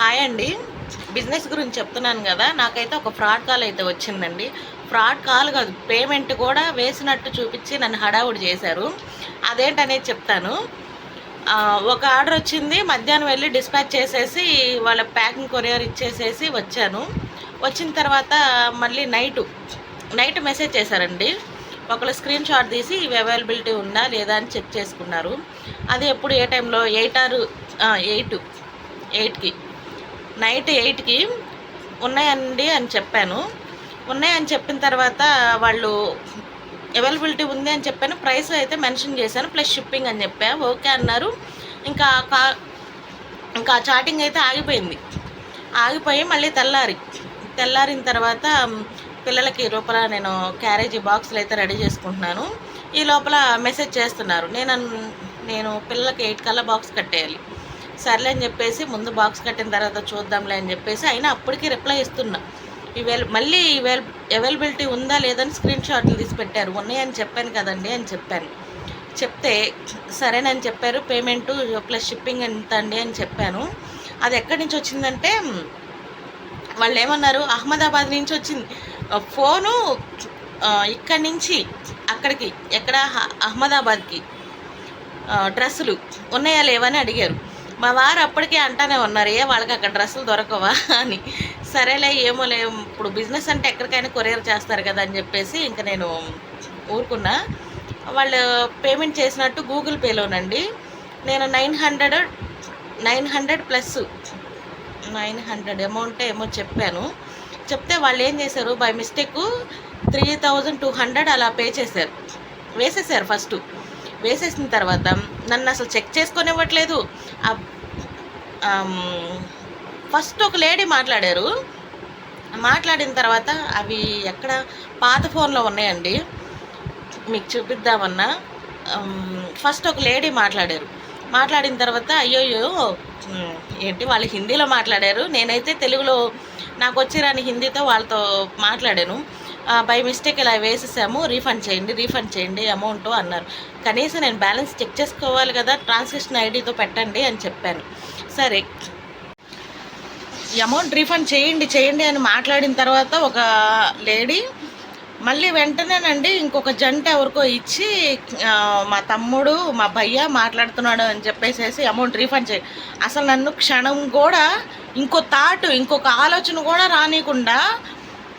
Hi అండి. Business గురించి చెప్తున్నాను కదా నాకైతే ఒక ఫ్రాడ్ కాల్ అయితే వచ్చిందండి. ఫ్రాడ్ కాల్ కాదు పేమెంట్ కూడా వేసినట్టు చూపించి నన్ను హడావుడి చేశారు. అదేంటనేది చెప్తాను. ఒక ఆర్డర్ వచ్చింది మధ్యాహ్నం వెళ్ళి డిస్పాచ్ చేసేసి వాళ్ళ ప్యాకింగ్ కొరియర్ ఇచ్చేసేసి వచ్చాను. వచ్చిన తర్వాత మళ్ళీ నైటు నైట్ మెసేజ్ చేశారండి. ఒకళ్ళు స్క్రీన్ షాట్ తీసి ఇవి అవైలబిలిటీ ఉందా లేదా? అని చెక్ చేసుకున్నారు. అది ఎప్పుడు ఏ టైంలో? ఎయిట్ ఆరు ఎయిట్ ఎయిట్కి. నైట్ ఎయిట్కి ఉన్నాయండి అని చెప్పాను. ఉన్నాయని చెప్పిన తర్వాత వాళ్ళు అవైలబిలిటీ ఉంది అని చెప్పాను. ప్రైస్ అయితే మెన్షన్ చేశాను. ప్లస్ షిప్పింగ్ అని చెప్పా. ఓకే అన్నారు. ఇంకా కా ఇంకా చాటింగ్ అయితే ఆగిపోయింది. ఆగిపోయి మళ్ళీ తెల్లారి తెల్లారిన తర్వాత పిల్లలకి లోపల నేను క్యారేజీ బాక్సులు అయితే రెడీ చేసుకుంటున్నాను. ఈ లోపల మెసేజ్ చేస్తున్నారు. నేను అన్- నేను పిల్లలకి ఎయిట్ కల్లా బాక్స్ కట్టేయాలి. సర్లే అని చెప్పేసి ముందు బాక్స్ కట్టిన తర్వాత చూద్దాంలే అని చెప్పేసి అయినా అప్పటికి రిప్లై ఇస్తున్నా. ఈవేళ మళ్ళీ ఈవేళ అవైలబిలిటీ ఉందా లేదని స్క్రీన్ షాట్లు తీసి పెట్టారు. ఉన్నాయని చెప్పాను కదండి అని చెప్పాను. చెప్తే సరేనని చెప్పారు. పేమెంట్ ప్లస్ షిప్పింగ్ ఎంత అండి అని చెప్పాను. అది ఎక్కడి నుంచి వచ్చిందంటే వాళ్ళు ఏమన్నారు? అహ్మదాబాద్ నుంచి వచ్చింది. ఫోను ఇక్కడి నుంచి అక్కడికి ఎక్కడ? అహ్మదాబాద్కి. డ్రెస్సులు ఉన్నాయా లేవని అడిగారు. మా వారు అప్పటికే అంటానే ఉన్నారు ఏ వాళ్ళకి అక్కడ డ్రెస్సులు దొరకవా? అని. సరేలే ఏమోలే ఇప్పుడు బిజినెస్ అంటే ఎక్కడికైనా కొరియర్ చేస్తారు కదా అని చెప్పేసి ఇంకా నేను ఊరుకున్నా. వాళ్ళు పేమెంట్ చేసినట్టు గూగుల్ పేలోనండి నేను nine hundred nine hundred plus nine hundred amount ఏమో చెప్పాను. చెప్తే వాళ్ళు ఏం చేశారు by mistake three thousand two hundred అలా పే చేశారు. వేసేసారు ఫస్ట్. వేసేసిన తర్వాత నన్ను అసలు చెక్ చేసుకొనివ్వట్లేదు. ఫస్ట్ ఒక లేడీ మాట్లాడారు. మాట్లాడిన తర్వాత అవి ఎక్కడ పాత ఫోన్లో ఉన్నాయండి. మీకు చూపిద్దామన్నా. ఫస్ట్ ఒక లేడీ మాట్లాడారు. మాట్లాడిన తర్వాత అయ్యోయ్యో ఏంటి వాళ్ళు హిందీలో మాట్లాడారు. నేనైతే తెలుగులో నాకు వచ్చిరాని హిందీతో వాళ్ళతో మాట్లాడాను. బై మిస్టేక్ ఇలా వేసేసాము రీఫండ్ చేయండి రీఫండ్ చేయండి అమౌంట్ అన్నారు. కనీసం నేను బ్యాలెన్స్ చెక్ చేసుకోవాలి కదా ట్రాన్సాక్షన్ ఐడితో పెట్టండి అని చెప్పాను. సరే. అమౌంట్ రీఫండ్ చేయండి చేయండి అని మాట్లాడిన తర్వాత ఒక లేడీ మళ్ళీ వెంటనేనండి ఇంకొక జంట ఎవరికో ఇచ్చి మా తమ్ముడు మా భయ్య మాట్లాడుతున్నాడు అని చెప్పేసేసి అమౌంట్ రీఫండ్ చేయి. అసలు నన్ను క్షణం కూడా ఇంకో థాట్ ఇంకొక ఆలోచన కూడా రానియకుండా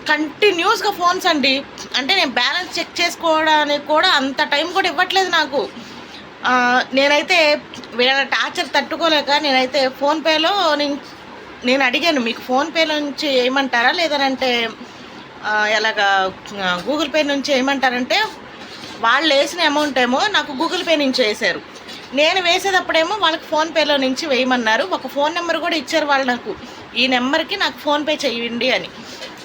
కంటిన్యూస్గా ఫోన్స్ అండి. అంటే నేను బ్యాలెన్స్ చెక్ చేసుకోవడానికి కూడా అంత టైం కూడా ఇవ్వట్లేదు నాకు. నేనైతే వీళ్ళ టార్చర్ తట్టుకోలేక నేనైతే ఫోన్పేలో నేను నేను అడిగాను మీకు ఫోన్పేలో నుంచి వేయమంటారా లేదనంటే ఎలాగా గూగుల్ పే నుంచి వేయమంటారంటే వాళ్ళు వేసిన అమౌంట్ ఏమో నాకు గూగుల్ పే నుంచి వేశారు. నేను వేసేటప్పుడేమో వాళ్ళకి ఫోన్పేలో నుంచి వేయమన్నారు. ఒక ఫోన్ నెంబర్ కూడా ఇచ్చారు వాళ్ళు నాకు. ఈ నెంబర్కి నాకు ఫోన్పే చేయండి అని.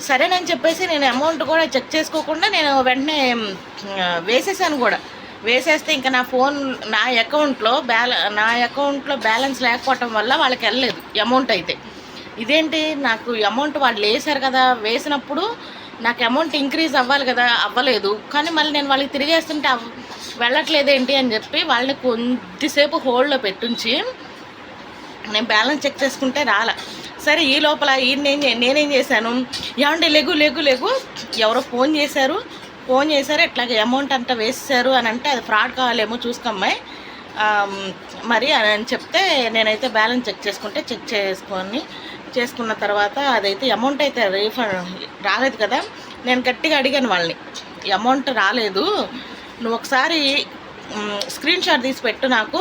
సరేనని చెప్పేసి నేను అమౌంట్ కూడా చెక్ చేసుకోకుండా నేను వెంటనే వేసేసాను కూడా. వేసేస్తే ఇంకా నా ఫోన్ నా అకౌంట్లో బ్యాల నా అకౌంట్లో బ్యాలెన్స్ లేకపోవటం వల్ల వాళ్ళకి వెళ్ళలేదు అమౌంట్ అయితే. ఇదేంటి? నాకు అమౌంట్ వాళ్ళు వేశారు కదా వేసినప్పుడు నాకు అమౌంట్ ఇంక్రీజ్ అవ్వాలి కదా అవ్వలేదు. కానీ మళ్ళీ నేను వాళ్ళకి తిరిగేస్తుంటే వెళ్ళట్లేదు ఏంటి అని చెప్పి వాళ్ళని కొద్దిసేపు హోల్డ్లో పెట్టుంచి నేను బ్యాలెన్స్ చెక్ చేసుకుంటే రాలే. సరే ఈ లోపల ఈయన నేనేం చేశాను? ఏమంటే లెగు లెగు లెగు. ఎవరో ఫోన్ చేశారు. ఫోన్ చేశారు ఇట్లాగే అమౌంట్ అంతా వేసేసారు అని అంటే అది ఫ్రాడ్ కావాలేమో చూసుకోమ్మాయి మరి అని చెప్తే నేనైతే బ్యాలెన్స్ చెక్ చేసుకుంటే చెక్ చేసుకొని చేసుకున్న తర్వాత అదైతే అమౌంట్ అయితే రీఫండ్ రాలేదు కదా. నేను గట్టిగా అడిగాను వాళ్ళని అమౌంట్ రాలేదు. నువ్వు ఒకసారి స్క్రీన్ షాట్ తీసి పెట్టు నాకు.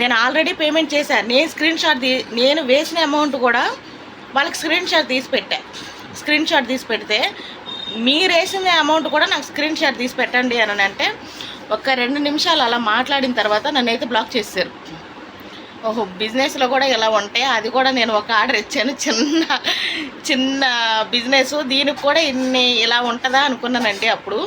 నేను ఆల్రెడీ పేమెంట్ చేశాను నేను స్క్రీన్ షాట్ తీ నేను వేసిన అమౌంట్ కూడా వాళ్ళకి స్క్రీన్ షాట్ తీసి పెట్టా. స్క్రీన్ షాట్ తీసి పెడితే మీరు వేసిన అమౌంట్ కూడా నాకు స్క్రీన్ షాట్ తీసి పెట్టండి అని అంటే ఒక రెండు నిమిషాలు అలా మాట్లాడిన తర్వాత నన్ను అయితే బ్లాక్ చేశారు. ఓహో బిజినెస్లో కూడా ఇలా ఉంటాయి అది కూడా నేను ఒక ఆర్డర్ ఇచ్చాను. చిన్న చిన్న బిజినెస్ దీనికి కూడా ఇన్ని ఇలా ఉంటుందా అనుకున్నానండి అప్పుడు.